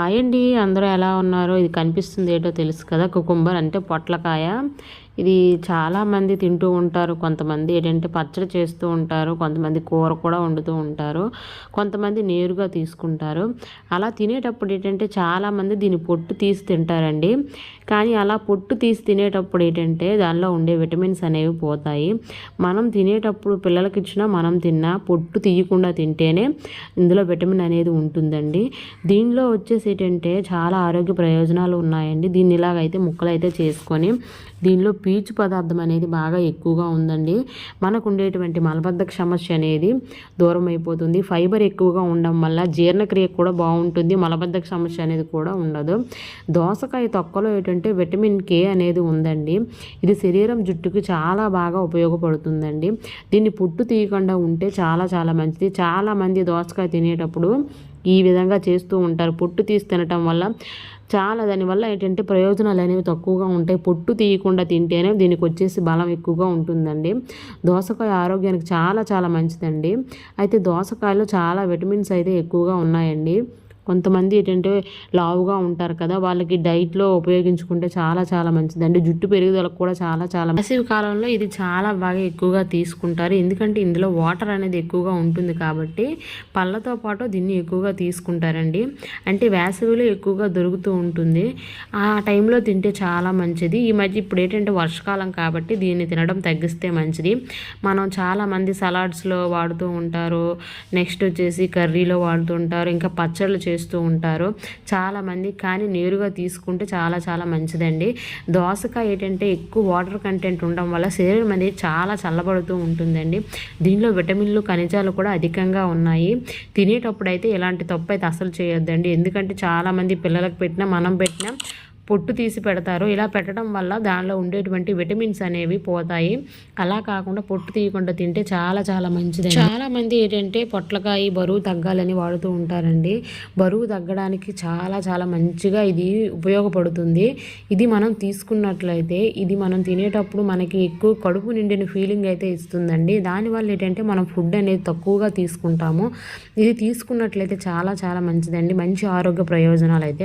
Hi అండి అందరూ ఎలా ఉన్నారో? ఇది కనిపిస్తుంది ఏంటో తెలుసు కదా కుకుంబర్ అంటే పొట్లకాయ. ఇది చాలామంది తింటూ ఉంటారు. కొంతమంది ఏంటంటే పచ్చడి చేస్తూ ఉంటారు. కొంతమంది కూర కూడా వండుతూ ఉంటారు. కొంతమంది నేరుగా తీసుకుంటారు. అలా తినేటప్పుడు ఏంటంటే చాలామంది దీని పొట్టు తీసి తింటారండి. కానీ అలా పొట్టు తీసి తినేటప్పుడు ఏంటంటే దానిలో ఉండే విటమిన్స్ అనేవి పోతాయి. మనం తినేటప్పుడు పిల్లలకి ఇచ్చినా మనం తిన్నా పొట్టు తీయకుండా తింటేనే ఇందులో విటమిన్ అనేది ఉంటుందండి. దీనిలో వచ్చేసి ఏంటంటే చాలా ఆరోగ్య ప్రయోజనాలు ఉన్నాయండి. దీన్ని ఇలాగైతే ముక్కలు అయితే చేసుకొని దీనిలో పీచు పదార్థం అనేది బాగా ఎక్కువగా ఉందండి. మనకు ఉండేటువంటి మలబద్ధక సమస్య అనేది దూరం అయిపోతుంది ఫైబర్ ఎక్కువగా ఉండడం వల్ల జీర్ణక్రియ కూడా బాగుంటుంది. మలబద్ధక సమస్య అనేది కూడా ఉండదు. దోసకాయ తొక్కలో ఏంటంటే విటమిన్ కే అనేది ఉందండి. ఇది శరీరం జుట్టుకి చాలా బాగా ఉపయోగపడుతుందండి. దీన్ని పుట్టు తీయకుండా ఉంటే చాలా చాలా మంచిది. చాలామంది దోసకాయ తినేటప్పుడు ఈ విధంగా చేస్తూ ఉంటారు. పొట్టు తీసి తినటం వల్ల చాలా దానివల్ల ఏంటంటే ప్రయోజనాలు అనేవి తక్కువగా ఉంటాయి. పొట్టు తీయకుండా తింటేనే దీనికి వచ్చేసి బలం ఎక్కువగా ఉంటుందండి. దోసకాయ ఆరోగ్యానికి చాలా చాలా మంచిదండి. అయితే దోసకాయలో చాలా విటమిన్స్ అయితే ఎక్కువగా ఉన్నాయండి. కొంతమంది ఏంటంటే లావుగా ఉంటారు కదా వాళ్ళకి డైట్లో ఉపయోగించుకుంటే చాలా చాలా మంచిదండి జుట్టు పెరుగుదలకు కూడా చాలా చాలా వేసవి కాలంలో ఇది చాలా బాగా ఎక్కువగా తీసుకుంటారు. ఎందుకంటే ఇందులో వాటర్ అనేది ఎక్కువగా ఉంటుంది కాబట్టి పళ్ళతో పాటు దీన్ని ఎక్కువగా తీసుకుంటారండి. అంటే వేసవిలో ఎక్కువగా దొరుకుతూ ఉంటుంది. ఆ టైంలో తింటే చాలా మంచిది. ఈ మధ్య ఇప్పుడు ఏంటంటే వర్షకాలం కాబట్టి దీన్ని తినడం తగ్గిస్తే మంచిది. మనం చాలామంది సలాడ్స్లో వాడుతూ ఉంటారు. నెక్స్ట్ వచ్చేసి కర్రీలో వాడుతూ ఉంటారు. ఇంకా పచ్చళ్ళు చేస్తూ ఉంటారు. చాలామంది కానీ నేరుగా తీసుకుంటే చాలా చాలా మంచిదండి. దోసకాయ ఏంటంటే ఎక్కువ వాటర్ కంటెంట్ ఉండడం వల్ల శరీరం అనేది చాలా చల్లబడుతూ ఉంటుందండి. దీనిలో విటమిన్లు ఖనిజాలు కూడా అధికంగా ఉన్నాయి. తినేటప్పుడు అయితే ఇలాంటి తప్పు అయితే అసలు చేయొద్దండి. ఎందుకంటే చాలామంది పిల్లలకు పెట్టినా మనం పెట్టినా పొట్టు తీసి పెడతారు. ఇలా పెట్టడం వల్ల దానిలో ఉండేటువంటి విటమిన్స్ అనేవి పోతాయి. అలా కాకుండా పొట్టు తీయకుండా తింటే చాలా చాలా మంచిది చాలా మంది ఏంటంటే పొట్లకాయ బరువు తగ్గాలని వాడుతూ ఉంటారండి. బరువు తగ్గడానికి చాలా చాలా మంచిగా ఇది ఉపయోగపడుతుంది. ఇది మనం తీసుకున్నట్లయితే ఇది మనం తినేటప్పుడు మనకి ఎక్కువ కడుపు నిండిన ఫీలింగ్ అయితే ఇస్తుందండి. దానివల్ల ఏంటంటే మనం ఫుడ్ అనేది తక్కువగా తీసుకుంటాము. ఇది తీసుకున్నట్లయితే చాలా చాలా మంచిదండి. మంచి ఆరోగ్య ప్రయోజనాలు అయితే